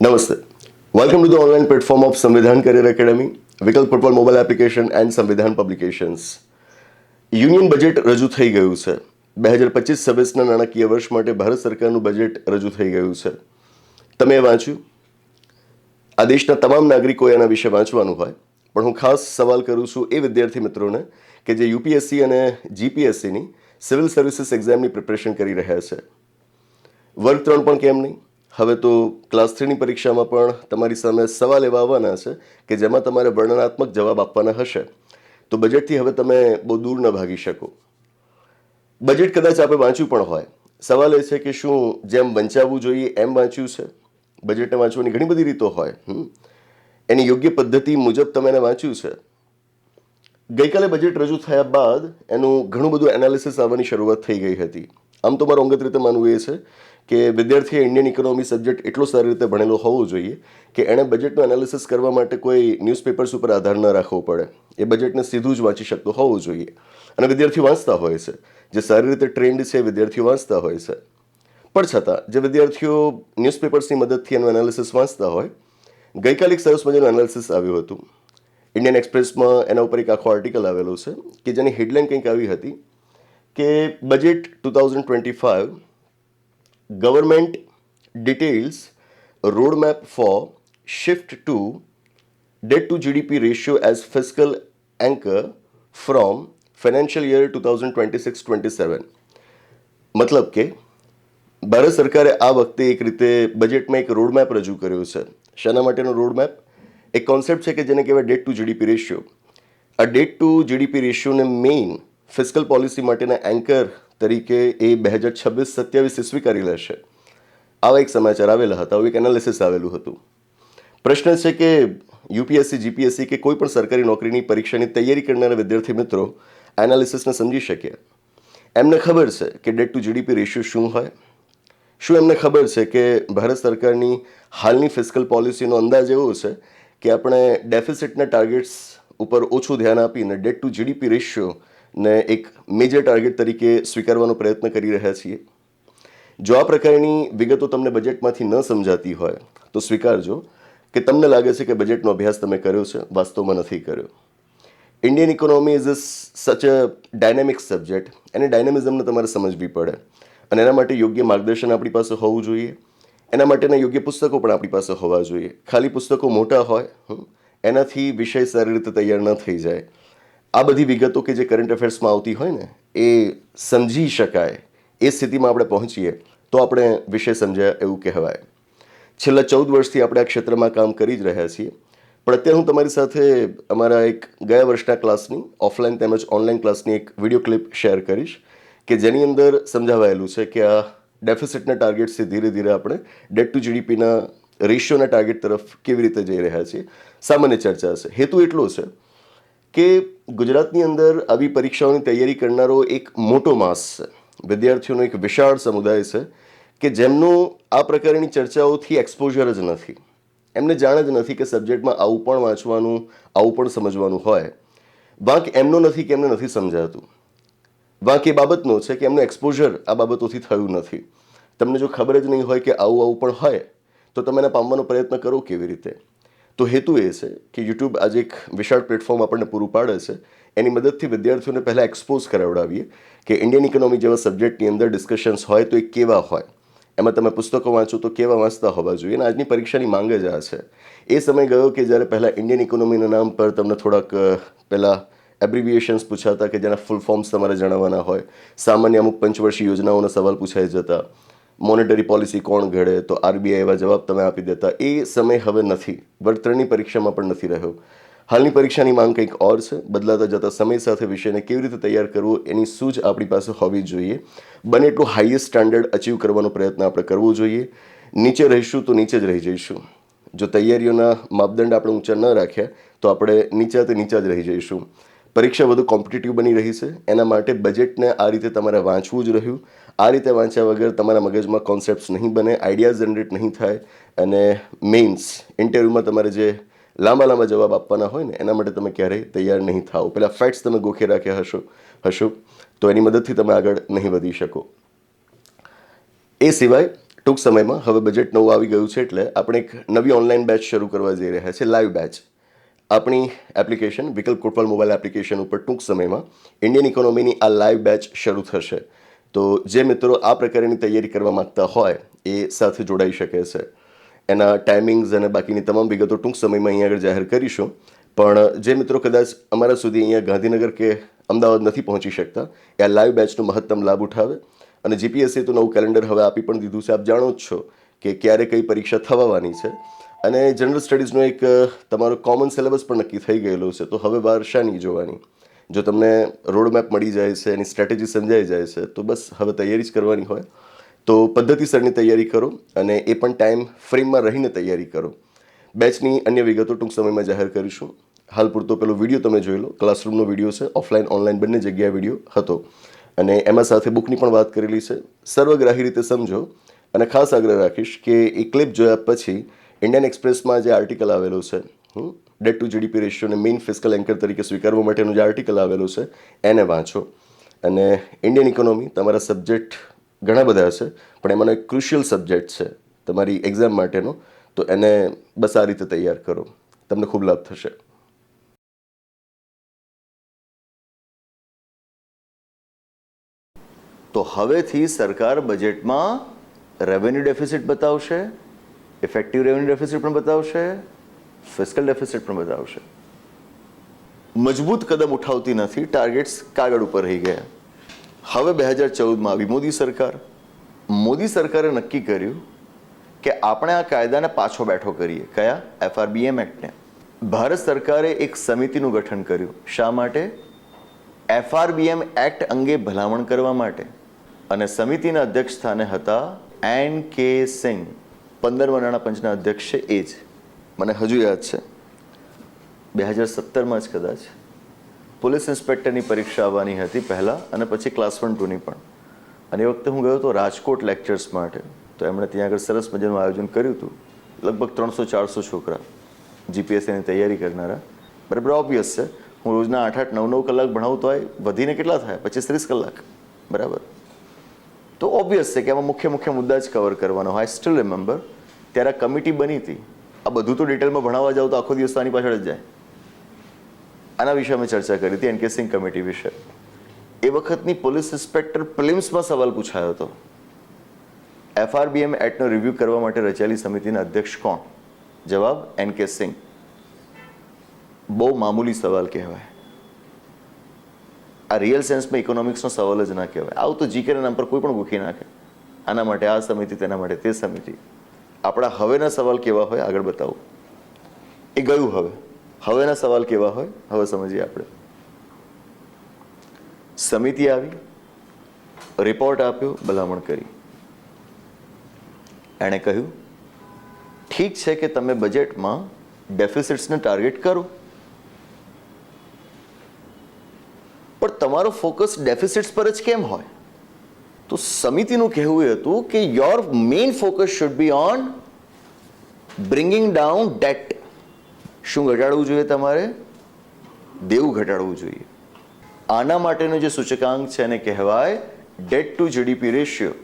નમસ્તે welcome to the online platform of Samvidhan career academy વિકલ્પ football mobile application and Samvidhan publications union budget રજૂ થઈ ગયું છે. બે હજાર પચીસ છવ્વીસના નાણાકીય વર્ષ માટે ભારત સરકારનું બજેટ રજૂ થઈ ગયું છે. તમે એ વાંચ્યું? આ દેશના તમામ નાગરિકોએ એના વિશે વાંચવાનું હોય. પણ હું ખાસ સવાલ કરું છું એ વિદ્યાર્થી મિત્રોને કે જે યુપીએસસી અને જીપીએસસીની સિવિલ સર્વિસીસ એક્ઝામની પ્રિપરેશન કરી રહ્યા છે. વર્ગ ત્રણ પણ કેમ નહીં? હવે તો ક્લાસ થ્રીની પરીક્ષામાં પણ તમારી સામે સવાલ એવા આવવાના છે કે જેમાં તમારે વર્ણનાત્મક જવાબ આપવાના હશે. તો બજેટથી હવે તમે બહુ દૂર ન ભાગી શકો. બજેટ કદાચ આપણે વાંચ્યું પણ હોય. સવાલ એ છે કે શું જેમ વંચાવવું જોઈએ એમ વાંચ્યું છે? બજેટને વાંચવાની ઘણી બધી રીતો હોય. એની યોગ્ય પદ્ધતિ મુજબ તમે એને વાંચ્યું છે. ગઈકાલે બજેટ રજૂ થયા બાદ એનું ઘણું બધું એનાલિસિસ આવવાની શરૂઆત થઈ ગઈ હતી. આમ તો મારું અંગત રીતે માનવું એ છે કે વિદ્યાર્થીએ ઇન્ડિયન ઇકોનોમી સબ્જેક્ટ એટલો સારી રીતે ભણેલો હોવો જોઈએ કે એણે બજેટનું એનાલિસિસ કરવા માટે કોઈ ન્યૂઝપેપર્સ ઉપર આધાર ન રાખવો પડે. એ બજેટને સીધું જ વાંચી શકતો હોવો જોઈએ. અને વિદ્યાર્થીઓ વાંચતા હોય છે. જે સારી રીતે ટ્રેન્ડ છે, વિદ્યાર્થીઓ વાંચતા હોય છે. પણ છતાં, જે વિદ્યાર્થીઓ ન્યૂઝપેપર્સની મદદથી એનું એનાલિસિસ વાંચતા હોય, ગઈકાલે એક સરસ મજાનું એનાલિસિસ આવ્યું હતું. ઇન્ડિયન એક્સપ્રેસમાં એના ઉપર એક આખો આર્ટિકલ આવેલો છે કે જેની હેડલાઇન કંઈક આવી હતી કે budget two thousand twenty five government details roadmap for shift to debt to GDP ratio as physical anchor from financial year two thousand twenty six twenty seven મતલબ કે ભારત સરકારે આ વખતે એક રીતે બજેટમાં એક રોડમેપ રજૂ કર્યો છે શાના માટેનો રોડમેપ એક કોન્સેપ્ટ છે કે જેને કહેવાય ડેટ ટુ જીડીપી રેશિયો આ ડેટ ટુ જીડીપી રેશિયોને મેઇન ફિસ્કલ પોલિસી માટેના એન્કર તરીકે એ બે હજાર છવ્વીસ સત્યાવીસ સ્વીકારી લેશે. આવા એક સમાચાર આવેલા હતા. આવું એક એનાલિસિસ આવેલું હતું. પ્રશ્ન છે કે યુપીએસસી, જીપીએસસી કે કોઈ પણ સરકારી નોકરીની પરીક્ષાની તૈયારી કરનારા વિદ્યાર્થી મિત્રો એનાલિસિસને સમજી શકે. એમને ખબર છે કે ડેટ ટુ જીડીપી રેશિયો શું હોય? શું એમને ખબર છે કે ભારત સરકારની હાલની ફિસ્કલ પોલિસીનો અંદાજ એવો છે કે આપણે ડેફિસિટના ટાર્ગેટ્સ ઉપર ઓછું ધ્યાન આપીને ડેટ ટુ જીડીપી રેશિયો ને એક મેજર ટાર્ગેટ તરીકે સ્વીકારવાનો પ્રયત્ન કરી રહ્યા છીએ. જો આ પ્રકારની વિગતો તમને બજેટમાંથી ન સમજાતી હોય, તો સ્વીકારજો કે તમને લાગે છે કે બજેટનો અભ્યાસ તમે કર્યો છે, વાસ્તવમાં નથી કર્યો. ઇન્ડિયન ઇકોનોમી ઇઝ અ સચ અ ડાયનેમિક સબ્જેક્ટ એને ડાયનેમિઝમને તમારે સમજવી પડે. અને એના માટે યોગ્ય માર્ગદર્શન આપણી પાસે હોવું જોઈએ. એના માટેના યોગ્ય પુસ્તકો પણ આપણી પાસે હોવા જોઈએ. ખાલી પુસ્તકો મોટા હોય એનાથી વિષય સારી રીતે તૈયાર ન થઈ જાય. આ બધી વિગતો કે જે કરંટ અફેર્સમાં આવતી હોય ને, એ સમજી શકાય. એ સ્થિતિમાં આપણે પહોંચીએ, તો આપણે વિષય સમજાય એવું કહેવાય. છેલ્લા ચૌદ વર્ષથી આપણે આ ક્ષેત્રમાં કામ કરી જ રહ્યા છીએ. પણ અત્યારે હું તમારી સાથે અમારા એક ગયા વર્ષના ક્લાસની ઓફલાઈન તેમજ ઓનલાઈન ક્લાસની એક વીડિયો ક્લિપ શેર કરીશ, કે જેની અંદર સમજાવાયેલું છે કે આ ડેફિસિટના ટાર્ગેટથી ધીરે ધીરે આપણે ડેટ ટુ જીડીપીના રેશિયોના ટાર્ગેટ તરફ કેવી રીતે જઈ રહ્યા છીએ. સામાન્ય ચર્ચા છે હેતુ એટલો છે કે ગુજરાતની અંદર આવી પરીક્ષાઓની તૈયારી કરનારો એક મોટો માસ છે. વિદ્યાર્થીઓનો એક વિશાળ સમુદાય છે કે જેમનું આ પ્રકારની ચર્ચાઓથી એક્સપોઝર જ નથી. એમને જાણ જ નથી કે સબ્જેક્ટમાં આવું પણ વાંચવાનું, આવું પણ સમજવાનું હોય. વાંક એમનો નથી કે એમને નથી સમજાતું. વાંક એ બાબતનો છે કે એમનું એક્સપોઝર આ બાબતોથી થયું નથી. તમને જો ખબર જ નહીં હોય કે આવું આવું પણ હોય, તો તમે એને પામવાનો પ્રયત્ન કરો કેવી રીતે? તો હેતુ એ છે કે યુટ્યુબ આજે એક વિશાળ પ્લેટફોર્મ આપણને પૂરું પાડે છે. એની મદદથી વિદ્યાર્થીઓને પહેલાં એક્સપોઝ કરાવડાવીએ કે ઇન્ડિયન ઇકોનોમી જેવા સબ્જેક્ટની અંદર ડિસ્કશન્સ હોય તો એ કેવા હોય? એમાં તમે પુસ્તકો વાંચો તો કેવા વાંચતા હોવા જોઈએ? અને આજની પરીક્ષાની માંગ જ આ છે. એ સમય ગયો કે જ્યારે પહેલાં ઇન્ડિયન ઇકોનોમીના નામ પર તમને થોડાક પહેલાં એબ્રિવિએશન્સ પૂછાતા કે જેના ફૂલ ફોર્મ્સ તમારે જણાવવાના હોય. સામાન્ય અમુક પંચવર્ષીય યોજનાઓના સવાલ પૂછાઈ જતા. મોનેટરી પોલિસી કોણ ઘડે, તો આરબીઆઈ એવા જવાબ તમે આપી દેતા. એ સમય હવે નથી. વર્તણની પરીક્ષામાં પણ નથી રહ્યો. હાલની પરીક્ષાની માંગ કંઈક ઓર છે. બદલાતા જતા સમય સાથે વિષયને કેવી રીતે તૈયાર કરવો, એની સૂઝ આપણી પાસે હોવી જોઈએ. બને એટલું હાઈએસ્ટ સ્ટાન્ડર્ડ અચીવ કરવાનો પ્રયત્ન આપણે કરવો જોઈએ. નીચે રહીશું તો નીચે જ રહી જઈશું. જો તૈયારીઓના માપદંડ આપણે ઊંચા ન રાખ્યા, તો આપણે નીચા તે નીચા જ રહી જઈશું. પરીક્ષા વધુ કોમ્પિટિટિવ બની રહી છે. એના માટે બજેટને આ રીતે તમારે વાંચવું જ રહ્યું. આ રીતે વાંચ્યા વગર તમારા મગજમાં કોન્સેપ્ટ્સ નહીં બને આઈડિયાઝ જનરેટ નહીં થાય અને મેઇન્સ ઇન્ટરવ્યૂમાં તમારે જે લાંબા લાંબા જવાબ આપવાના હોય ને, એના માટે તમે ક્યારેય તૈયાર નહીં થાઓ. પહેલાં ફેક્ટ્સ તમે ગોખી રાખ્યા હશો હશો, તો એની મદદથી તમે આગળ નહીં વધી શકો. એ સિવાય ટૂંક સમયમાં હવે બજેટ નવું આવી ગયું છે એટલે આપણે એક નવી ઓનલાઈન બેચ શરૂ કરવા જઈ રહ્યા છે લાઈવ બેચ આપણી એપ્લિકેશન વિકલ્પ કોટવાલ મોબાઈલ એપ્લિકેશન ઉપર ટૂંક સમયમાં ઇન્ડિયન ઇકોનોમીની આ લાઈવ બેચ શરૂ થશે. તો જે મિત્રો આ પ્રકારની તૈયારી કરવા માગતા હોય, એ સાથે જોડાઈ શકે છે. એના ટાઈમિંગ્સ અને બાકીની તમામ વિગતો ટૂંક સમયમાં અહીંયા આગળ જાહેર કરીશું. પણ જે મિત્રો કદાચ અમારા સુધી અહીંયા ગાંધીનગર કે અમદાવાદ નથી પહોંચી શકતા, એ આ લાઈવ બેચનો મહત્તમ લાભ ઉઠાવે. અને જીપીએસસી તો નવું કેલેન્ડર હવે આપી પણ દીધું છે, આપ જાણો જ છો કે ક્યારે કઈ પરીક્ષા થવાની છે. અને જનરલ સ્ટડીઝનો એક, તમારો કોમન સિલેબસ પણ નક્કી થઈ ગયેલો છે, તો હવે બહાર શાની જોવાની. જો તમને રોડમેપ મળી જાય છે, એની સ્ટ્રેટેજી સમજાઈ જાય છે, તો બસ હવે તૈયારી જ કરવાની હોય. તો પદ્ધતિસરની તૈયારી કરો અને એ પણ ટાઈમ ફ્રેમમાં રહીને તૈયારી કરો. બેચની અન્ય વિગતો ટૂંક સમયમાં જાહેર કરીશું. હાલ પૂરતો પેલો વીડિયો તમે જોઈ લો. ક્લાસરૂમનો વીડિયો છે. ઓફલાઈન ઓનલાઈન બંને જગ્યાએ વીડિયો હતો. અને એમાં સાથે બુકની પણ વાત કરેલી છે. સર્વગ્રાહી રીતે સમજો અને ખાસ આગ્રહ રાખીશ કે એ ક્લિપ જોયા પછી ઇન્ડિયન એક્સપ્રેસમાં જે આર્ટિકલ આવેલો છે ડેટ ટુ જીડીપી રેશિયોને મેઇન ફિસ્કલ એન્કર તરીકે સ્વીકારવા માટેનું જે આર્ટિકલ આવેલું છે, એને વાંચો. અને ઇન્ડિયન ઇકોનોમી તમારા સબ્જેક્ટ ઘણા બધા છે, પણ એમાંનો એક ક્રુશિયલ સબ્જેક્ટ છે તમારી એક્ઝામ માટેનો, તો એને બસ આ રીતે તૈયાર કરો. તમને ખૂબ લાભ થશે. તો હવેથી સરકાર બજેટમાં રેવન્યુ ડેફિસિટ બતાવશે ઇફેક્ટિવ રેવન્યુ ડેફિસિટ પણ બતાવશે ફિસ્કલ ડેફિસિટ પણ વધારશે મજબૂત કદમ ઉઠાવતી નથી ટાર્ગેટ્સ કાગળ ઉપર રહી ગયા. હવે બે હજાર ચૌદમાં આવી મોદી સરકાર. મોદી સરકારે નક્કી કર્યું કે આપણે આ કાયદાને પાછો બેઠો કરીએ. કયા? એફઆરબીએમ એક્ટને ભારત સરકારે એક સમિતિનું ગઠન કર્યું. શા માટે? એફઆરબીએમ એક્ટ અંગે ભલામણ કરવા માટે. અને સમિતિના અધ્યક્ષ સ્થાને હતા એન કે સિંહ પંદર વનાણા પંચના અધ્યક્ષ છે એ જ. મને હજુ યાદ છે. બે હજાર સત્તરમાં જ કદાચ. પોલીસ ઇન્સ્પેક્ટરની પરીક્ષા આવવાની હતી પહેલાં અને પછી ક્લાસ વન ટુની પણ. અને એ વખતે હું ગયો હતો રાજકોટ લેક્ચર્સ માટે. તો એમણે ત્યાં આગળ સરસ મજાનું આયોજન કર્યું હતું. લગભગ ત્રણસો ચારસો છોકરા. જીપીએસસીની તૈયારી કરનારા. બરાબર ઓબ્વિયસ છે. હું રોજના આઠ આઠ નવ નવ કલાક ભણાવતો હોય, વધીને કેટલા થાય? પચીસ ત્રીસ કલાક. બરાબર. તો ઓબ્વિયસ છે કે આમાં મુખ્ય મુખ્ય મુદ્દા જ કવર કરવાનો. આઈ સ્ટીલ રિમેમ્બર ત્યારે આ કમિટી બની હતી. આ બધું તો ડિટેલમાં ભણાવવા જાવ તો આખો દિવસ આની પાછળ જ જાય. આના વિશે અમે ચર્ચા કરી હતી એનકે સિંહ કમિટી વિશે. એ વખતની પોલીસ ઇન્સ્પેક્ટર પ્રિલિમ્સમાં સવાલ પૂછાયો હતો. એફઆરબીએમ એક્ટનો રિવ્યૂ કરવા માટે રચાયેલી સમિતિના અધ્યક્ષ કોણ? જવાબ એન કે સિંહ બહુ મામૂલી સવાલ કહેવાય. આ રિયલ સેન્સમાં ઇકોનોમિક્સનો સવાલ જ ના કહેવાય. આવું તો જીકેના નામ પર કોઈ પણ ગુખી નાખે. આના માટે આ સમિતિ, તેના માટે તે સમિતિ. આપણા હવેના સવાલ કેવા હોય આગળ બતાવો. એ ગયું હવે. હવેના સવાલ કેવા હોય હવે સમજીએ આપણે. સમિતિ આવી રિપોર્ટ આપ્યો, ભલામણ કરી. એણે કહ્યું, ઠીક છે કે તમે બજેટમાં ડેફિસિટ્સને ટાર્ગેટ કરો. પણ તમારો ફોકસ ડેફિસિટ્સ પર જ કેમ હોય? તો સમિતિનું કહેવું હતું કે your main focus should be on bringing down debt શું ઘટાડવું જોઈએ તમારે? દેવું ઘટાડવું જોઈએ. આના માટેનો જે સૂચકાંક છે એને કહેવાય ડેટ ટુ જીડીપી રેશિયો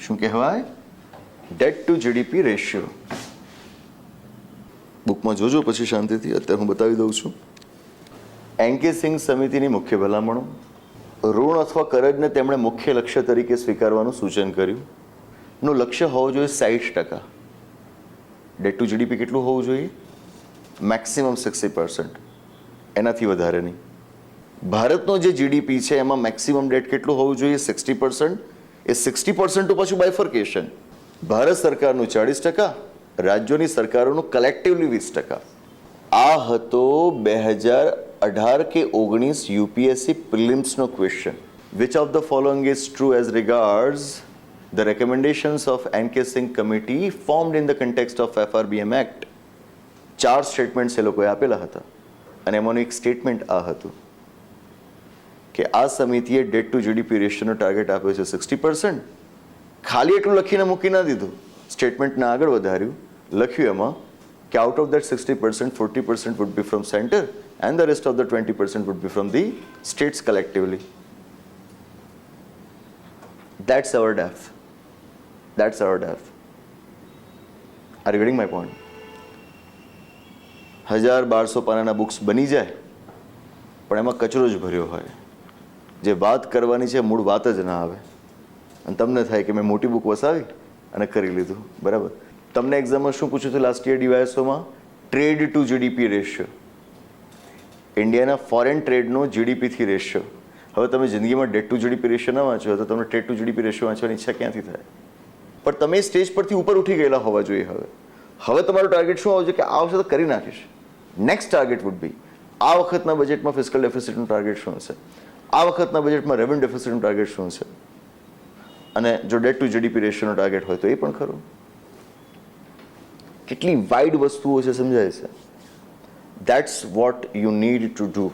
શું કહેવાય? ડેટ ટુ જીડીપી રેશિયો બુકમાં જોજો પછી શાંતિથી. અત્યારે હું બતાવી દઉં છું. એનકે સિંહ સમિતિની મુખ્ય ભલામણો. ઋણ અથવા કરજને તેમણે મુખ્ય લક્ષ્ય તરીકે સ્વીકારવાનું સૂચન કર્યું. નું લક્ષ્ય હોવું જોઈએ સાઠ ટકા. ડેટ ટુ જીડીપી કેટલું હોવું જોઈએ? મેક્સિમમ સિક્સટી પર્સન્ટ એનાથી વધારે નહીં. ભારતનો જે જીડીપી છે એમાં મેક્સિમમ ડેટ કેટલું હોવું જોઈએ? સિક્સટી પર્સન્ટ એ સિક્સટી પર્સન્ટ ટુ પાછું બાયફર્કેશન ભારત સરકારનું ચાળીસ ટકા, રાજ્યોની સરકારોનું કલેક્ટિવલી વીસ ટકા. આ હતો બે હજાર અઢાર કે ઓગણીસ UPSC પ્રિલિમ્સનો question which of the following is true as regards the recommendations of N K Singh committee formed in the context of FRBM act ચાર સ્ટેટમેન્ટ્સ એ લોકોએ આપેલા હતા. અને એમાંનું એક સ્ટેટમેન્ટ આ હતું કે આ સમિતિએ ડેટ ટુ જીડીપી રેશિયોનો ટાર્ગેટ આપ્યો છે સિક્સટી પર્સન્ટ ખાલી એટલું લખીને મૂકી ના દીધું સ્ટેટમેન્ટને આગળ વધાર્યું લખ્યું એમાં કે out of that sixty percent forty percent would be from centre and the rest of the twenty percent would be from the states collectively That's our depth. That's our depth. Are you getting my? હજાર બારસો પાનાના books બની જાય, પણ એમાં કચરો જ ભર્યો હોય જે વાત કરવાની છે, મૂળ વાત જ ના આવે અને તમને થાય કે મેં મોટી બુક વસાવી અને કરી લીધું. બરાબર? તમને એક્ઝામમાં શું પૂછ્યું હતું લાસ્ટ યર ડીવાયએસઓમાં ટ્રેડ ટુ જીડીપી રેશિયો ઇન્ડિયાના ફોરેન ટ્રેડનો જીડીપીથી રેશિયો હવે તમે જિંદગીમાં ડેટ ટુ જીડીપી રેશિયો ન વાંચો તો તમને ટ્રેડ ટુ જીડીપી રેશિયો વાંચવાની ઈચ્છા ક્યાંથી થાય? પણ તમે સ્ટેજ પરથી ઉપર ઉઠી ગયેલા હોવા જોઈએ હવે. હવે તમારું ટાર્ગેટ શું આવશે કે આ વખતે તો કરી નાખીશ. નેક્સ્ટ ટાર્ગેટ વુડ બી આ વખતના બજેટમાં ફિસ્કલ ડેફિસિટનું ટાર્ગેટ શું હશે? આ વખતના બજેટમાં રેવન્યુ ડેફિસિટનું ટાર્ગેટ શું છે અને જો ડેટ ટુ જીડીપી રેશિયોનો ટાર્ગેટ હોય તો એ પણ ખરું. કેટલી વાઇડ વસ્તુઓ છે, સમજાય છે. That's what you need to do